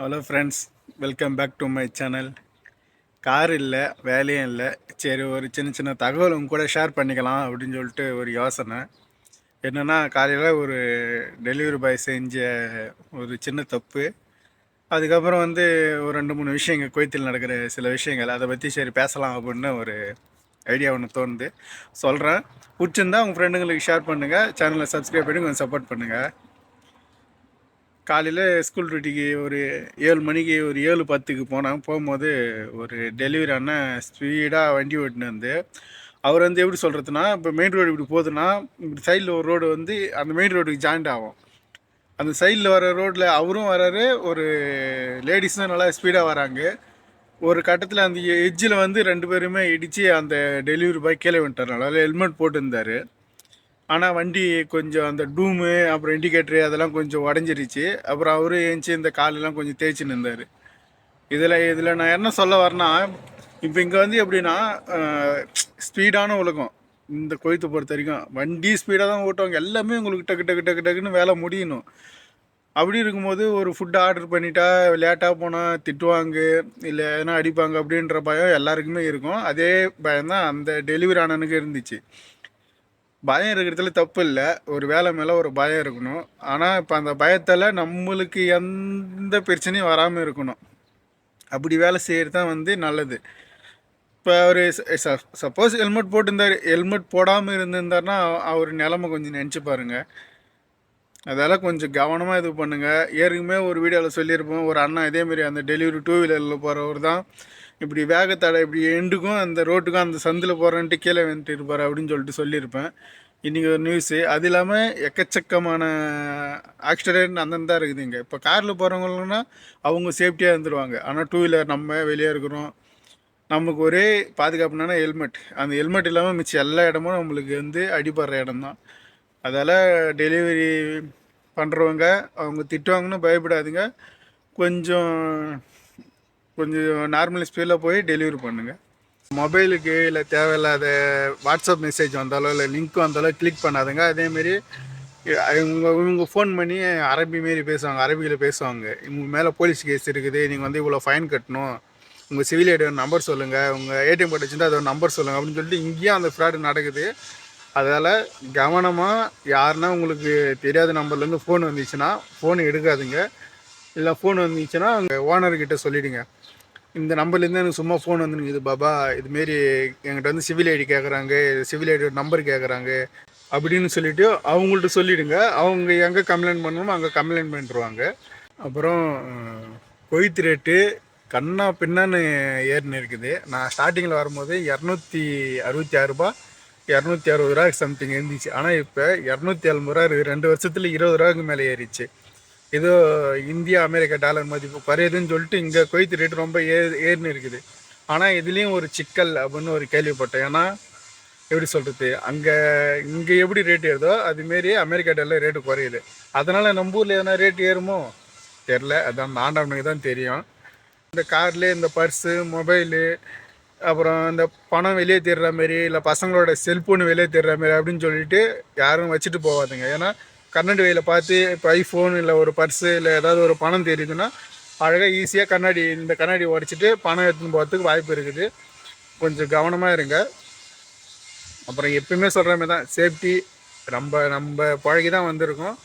Hello friends welcome back to my channel car இல்லை வேலையும் இல்லை. சரி ஒரு சின்ன சின்ன தகவல் உங்க கூட ஷேர் பண்ணிக்கலாம் அப்படின்னு சொல்லிட்டு ஒரு யோசனை. என்னென்னா காலையில் ஒரு டெலிவரி பாய் செஞ்ச ஒரு சின்ன தப்பு. அதுக்கப்புறம் வந்து ஒரு ரெண்டு மூணு விஷயங்கள் கோயத்தில் நடக்கிற சில விஷயங்கள். அதை பற்றி சரி பேசலாம் அப்படின்னு ஒரு ஐடியா ஒன்று தோணுது. சொல்கிறேன் பிடிச்சிருந்தா உங்கள் ஃப்ரெண்டுங்களுக்கு ஷேர் பண்ணுங்கள் சேனலை சப்ஸ்கிரைப் பண்ணி கொஞ்சம் சப்போர்ட் பண்ணுங்கள் காலையில் ஸ்கூல் டியூட்டிக்கு ஒரு ஏழு மணிக்கு ஒரு ஏழு பத்துக்கு போனேன் போகும்போது ஒரு டெலிவரி அண்ணன் ஸ்பீடாக வண்டி ஓட்டினு வந்து அவர் வந்து எப்படி சொல்கிறதுனா இப்போ மெயின் ரோடு இப்படி போகுதுன்னா இப்படி சைடில் ஒரு ரோடு வந்து அந்த மெயின் ரோடுக்கு ஜாயிண்ட் ஆகும். அந்த சைடில் வர ரோட்டில் அவரும் வராரு ஒரு லேடிஸும் நல்லா ஸ்பீடாக வராங்க. ஒரு கட்டத்தில் அந்த எஜ்ஜில் வந்து ரெண்டு பேருமே இடித்து அந்த டெலிவரி பாய் கீழே வந்துட்டார் நல்லா ஹெல்மெட் போட்டுருந்தார். ஆனால் வண்டி கொஞ்சம் அந்த டூமு அப்புறம் இண்டிகேட்ரு அதெல்லாம் கொஞ்சம் உடஞ்சிருச்சு. அப்புறம் அவரும் ஏஞ்சி இந்த காலெல்லாம் கொஞ்சம் தேய்ச்சி நின்றார் இதில் இதில் நான் என்ன சொல்ல வரேன்னா இப்போ இங்கே வந்து எப்படின்னா ஸ்பீடான உலகம். இந்த கொய்த்து பொறுத்த வரைக்கும். வண்டி ஸ்பீடாக தான் ஓட்டுவாங்க. எல்லாமே உங்களுக்கு டக்கு டக்கு டக்கு டக்குன்னு வேலை முடியணும். அப்படி இருக்கும்போது ஒரு ஃபுட்டு ஆர்டர் பண்ணிட்டா லேட்டாக போனால் திட்டுவாங்க. இல்லை எதனா அடிப்பாங்க அப்படின்ற பயம் எல்லாருக்குமே இருக்கும். அதே பயம் தான் அந்த டெலிவரி ஆனனுக்கு இருந்துச்சு. பயம் இருக்கிறதுல தப்பு இல்லை. ஒரு வேலை மேலே ஒரு பயம் இருக்கணும். ஆனால் இப்போ அந்த பயத்தால் நம்மளுக்கு எந்த பிரச்சனையும் வராமல் இருக்கணும். அப்படி வேலை செய்கிறது தான் வந்து நல்லது. இப்போ அவர் சப்போஸ் ஹெல்மெட் போட்டிருந்தார். ஹெல்மெட் போடாமல் இருந்திருந்தாருன்னா அவர் நிலமை கொஞ்சம் நினச்சி பாருங்கள் அதால் கொஞ்சம் கவனமாக இது பண்ணுங்கள் ஏற்கனவே ஒரு வீடியோவில் சொல்லியிருப்போம். ஒரு அண்ணா இதேமாரி அந்த டெலிவரி டூ வீலரில் போகிறவர் தான் இப்படி வேகத்தடை இப்படி எண்டுக்கும் அந்த ரோட்டுக்கும் அந்த சந்தில் போகிறேன்ட்டு கீழே வந்துட்டு இருப்பார் அப்படின்னு சொல்லிட்டு சொல்லியிருப்பேன். இன்றைக்கி ஒரு நியூஸு அது இல்லாமல் எக்கச்சக்கமான ஆக்சிடென்ட் அந்தந்த தான் இருக்குது இங்கே. இப்போ காரில் போகிறவங்கன்னா அவங்க சேஃப்டியாக இருந்துருவாங்க. ஆனால் டூ வீலர் நம்ம வெளியே இருக்கிறோம். நமக்கு ஒரே பாதுகாப்புனா ஹெல்மெட் அந்த ஹெல்மெட் இல்லாமல் மிச்சம் எல்லா இடமும் நம்மளுக்கு வந்து அடிபடுற இடம் தான். அதால் டெலிவரி பண்ணுறவங்க அவங்க திட்டுவாங்கன்னு பயப்படாதுங்க. கொஞ்சம் கொஞ்சம் நார்மல் ஸ்பீடில் போய் டெலிவரி பண்ணுங்கள் மொபைலுக்கு இல்லை தேவையில்லாத வாட்ஸ்அப் மெசேஜ் வந்தாலோ இல்லை லிங்க் வந்தாலோ கிளிக் பண்ணாதுங்க. அதேமாரி இவங்க இவங்க ஃபோன் பண்ணி அரபி மாரி பேசுவாங்க அரபியில் பேசுவாங்க. இவங்க மேலே போலீஸ் கேஸ் இருக்குது நீங்கள் வந்து இவ்வளோ ஃபைன் கட்டணும். உங்கள் சிவில் ஐடி நம்பர் சொல்லுங்கள் உங்கள் ஏடிஎம் கார்டு வச்சுருந்தா அதோட நம்பர் சொல்லுங்கள் அப்படின்னு சொல்லிட்டு இங்கேயும் அந்த ஃப்ராடு நடக்குது. அதனால் கவனமாக யாருன்னா உங்களுக்கு தெரியாத நம்பர்லேருந்து ஃபோன் வந்துச்சுன்னா ஃபோன் எடுக்காதுங்க. இல்லை ஃபோன் வந்துச்சுன்னா அங்கே ஓனர்கிட்ட சொல்லிவிடுங்க இந்த நம்பர்லேருந்து எனக்கு சும்மா ஃபோன் வந்துருக்குது பாபா. இதுமாரி என்கிட்ட வந்து சிவில் ஐடி கேட்குறாங்க சிவில் ஐடி நம்பர் கேட்குறாங்க அப்படின்னு சொல்லிவிட்டு அவங்கள்ட்ட சொல்லிவிடுங்க அவங்க எங்கே கம்ப்ளைண்ட் பண்ணணுமோ அங்கே கம்ப்ளைண்ட் பண்ணிடுவாங்க. அப்புறம் கொய்த்து ரேட்டு கண்ணா பின்னான்னு ஏறினு இருக்குது. நான் ஸ்டார்டிங்கில் வரும்போது இரநூத்தி அறுபத்தி ஆறுரூபா இரநூத்தி அறுபது ரூபா சம்திங் இருந்துச்சு. ஆனால் இப்போ இரநூத்தி எழுபது ரூபா இருக்குது ரெண்டு வருஷத்தில் இருபது ரூபாய்க்கு மேலே ஏறிச்சு ஏதோ இந்தியா அமெரிக்கா டாலர் மதிப்பு குறையுதுன்னு சொல்லிட்டு இங்கே கொய்த்து ரேட்டு ரொம்ப ஏ ஏறினு இருக்குது. ஆனால் இதுலேயும் ஒரு சிக்கல் அப்படின்னு ஒரு கேள்விப்பட்டேன். ஏன்னா எப்படி சொல்கிறது அங்கே இங்கே எப்படி ரேட் ஏறுதோ அதுமாரி அமெரிக்கா டாலர் ரேட்டு குறையுது. அதனால் நம்ம ஊரில் எதனா ரேட் ஏறுமோ? தெரில அதான் நாண்டவனுக்கு தான் தெரியும். இந்த கார்லேயே இந்த பர்ஸு மொபைலு அப்புறம் இந்த பணம் வெளியே தேடுற மாரி இல்லை பசங்களோட செல்ஃபோன் வெளியே தேடுற மாரி அப்படின்னு சொல்லிட்டு யாரும் வச்சுட்டு போகாதுங்க. ஏன்னா கண்ணாடி வகையில் பார்த்து இப்போ ஐஃபோன் இல்லை ஒரு பர்ஸு இல்லை ஏதாவது ஒரு பணம் தெரியுதுன்னா அழகாக ஈஸியாக கண்ணாடி இந்த கண்ணாடி உடச்சிட்டு பணம் எடுத்துன்னு போகிறதுக்கு வாய்ப்பு இருக்குது. கொஞ்சம் கவனமாக இருங்க. அப்புறம் எப்பயுமே சொல்கிற மாதிரி தான் சேஃப்டி ரொம்ப நம்ம பழகி தான் வந்திருக்கோம்.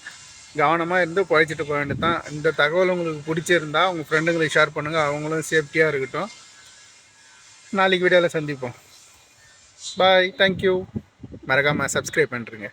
கவனமாக இருந்து பழச்சிட்டு போக வேண்டியது தான். இந்த தகவல் உங்களுக்கு பிடிச்சிருந்தா உங்கள் ஃப்ரெண்டுங்களுக்கு ஷேர் பண்ணுங்கள் அவங்களும் சேஃப்டியாக இருக்கட்டும். நாளைக்கு வீடியோவில் சந்திப்போம். பாய் தேங்க்யூ மறக்காமல் சப்ஸ்கிரைப் பண்ணுறேங்க